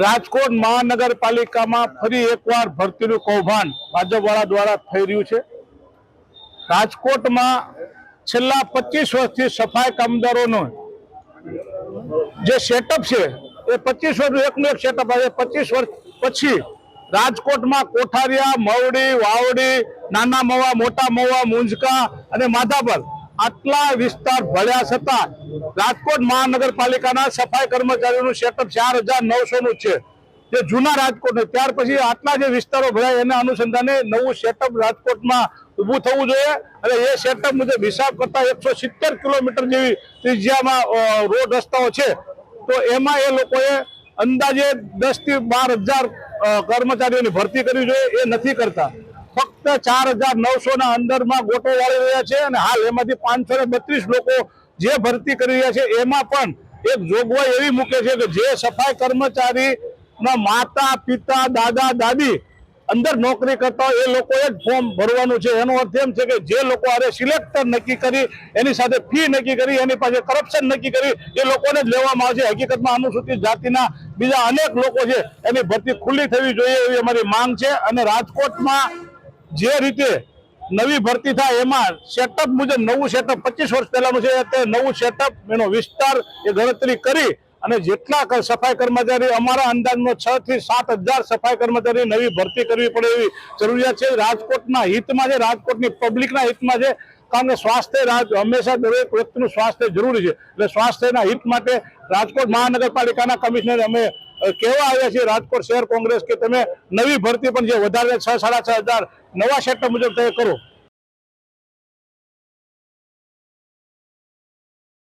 રાજકોટ મહાનગરપાલિકામાં ફરી એકવાર ભરતીનું કૌભાંડ ભાજપવાળા દ્વારા થઈ રહ્યું છે. રાજકોટમાં છેલ્લા પચીસ વર્ષથી સફાઈ કામદારોનો જે સેટઅપ છે, એ પચીસ વર્ષનું એકનું એક સેટઅપ આવે. પચીસ વર્ષ પછી રાજકોટમાં કોઠારિયા, મવડી, વાવડી, નાના મવા, મોટા મવા, મુંજકા અને માધાપર આટલા વિસ્તાર ભળ્યા છતાં રાજકોટ મહાનગરપાલિકાના સફાઈ કર્મચારીઓનું સેટઅપ ચાર હજાર નવસોનું છે. જે જૂના રાજકોટ ત્યાર પછી આટલા જે વિસ્તારો ભરાય એના અનુસંધાને નવું સેટઅપ રાજકોટમાં ઊભું થવું જોઈએ અને એ સેટઅપ મુજબ હિસાબ કરતા એકસો સિત્તેર કિલોમીટર જેવી ત્રિજ્યામાં રોડ રસ્તાઓ છે. તો એમાં એ લોકોએ અંદાજે દસથી બાર હજાર કર્મચારીઓની ભરતી કરવી જોઈએ. એ નથી કરતા. ફક્ત ચાર હજાર નવસો ના અંદરમાં ગોટો વાળી રહ્યા છે અને હાલ એમાંથી પાંચસો ને બત્રીસ લોકો જે ભરતી કરી રહ્યા છે, એમાં પણ એક જોગવાઈ એવી મૂકે છે કે જે સફાઈ કર્મચારી માતા, પિતા, દાદા, દાદી અંદર નોકરી કરતા હોય, એ લોકોએ જ ફોર્મ ભરવાનું છે. એનો અર્થ એમ છે કે જે લોકો અરે સિલેક્ટર નક્કી કરી, એની સાથે ફી નક્કી કરી, એની પાસે કરપ્શન નક્કી કરી, એ લોકોને જ લેવામાં આવશે. હકીકતમાં અનુસૂચિત જાતિના બીજા અનેક લોકો છે, એની ભરતી ખુલ્લી થવી જોઈએ એવી અમારી માંગ છે. અને રાજકોટમાં જે રીતે નવી ભરતી થાય એમાં સેટઅપ મુજબ નવું સેટઅપ પચીસ વર્ષ પહેલાનું છે તે નવું સેટઅપ એનો વિસ્તાર, એ ગણતરી કરી અને જેટલા સફાઈ કર્મચારી અમારા અંદાજમાં છ થી સાત હજાર સફાઈ કર્મચારી નવી ભરતી કરવી પડે એવી જરૂરિયાત છે. રાજકોટના હિતમાં છે, રાજકોટની પબ્લિકના હિતમાં છે. કારણ કે સ્વાસ્થ્ય હંમેશા દરેક વ્યક્તિનું સ્વાસ્થ્ય જરૂરી છે. એટલે સ્વાસ્થ્યના હિત માટે રાજકોટ મહાનગરપાલિકાના કમિશનર અમે કહેવા આવ્યા છીએ રાજકોટ શહેર કોંગ્રેસ કે તમે નવી ભરતી પણ જે વધારે છ, સાડા છ હજાર નવા સેટઅપ મુજબ તમે કરો.